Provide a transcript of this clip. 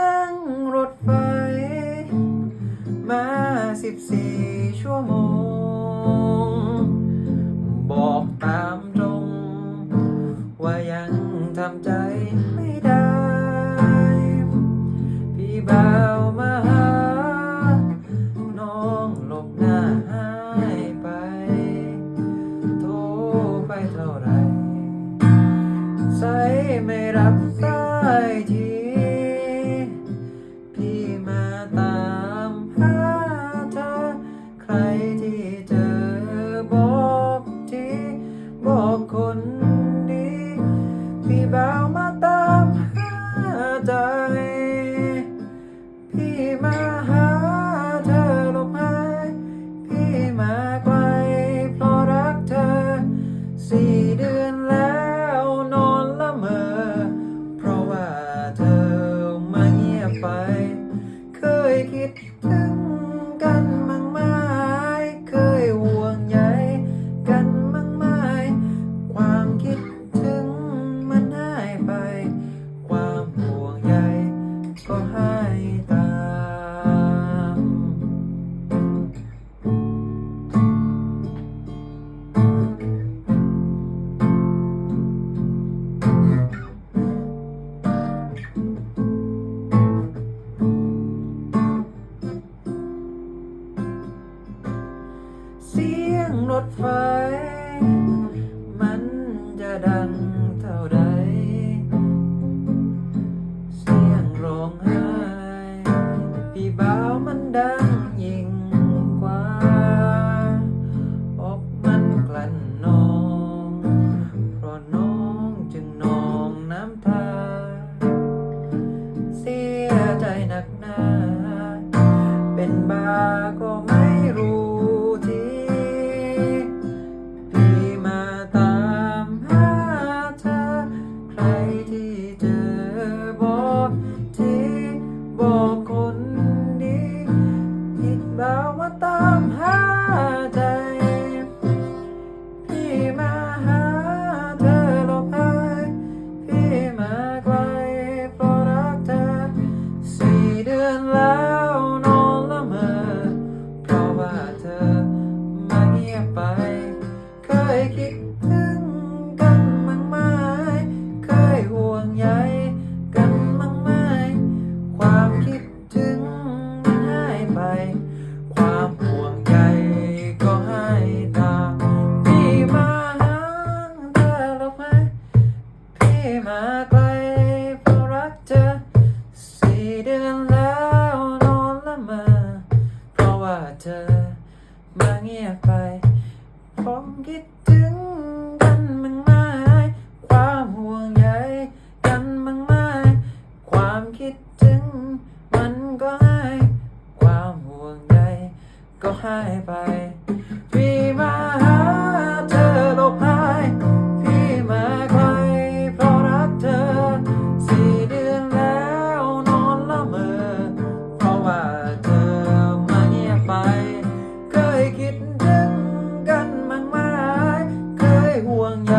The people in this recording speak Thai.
นั่งรถไฟ มาสิบสี่ชั่วโมง บอกตามตรง ว่ายังทำใจไม่ได้ พี่บ่าวมาหา น้องหลบหน้า ไม่รับสายทีพี่มาตามหาเธอใครที่เจอบอกทีบอกคนดีพี่บ่าวมาตามหาเธอ ถไฟ มันจะดังเท่าใด เสียงร้องไห้ พี่บ่าวมันดังยิ่งกว่าอกมันกลั่นนอง เพราะน้องจึงนองน้ำตา เสียใจหนักหนา เป็นบาก็ ความห่วงใยก็ให้ตา พี่มาหาเธอหรอกไหมพี่มาไกลเพราะรักเธอสี่เดือนแล้วนอนละเมอเพราะว่าเธอมาเงียบไปผมคิด ก็หายไป พี่มาหาเธอหลบหายพี่มาไกลเพราะรักเธอสี่เดือนแล้วนอนละเมอ เพราะว่าเธอมาเงียบไป เคยคิดถึงกันมั้งไหมเคยห่วงใย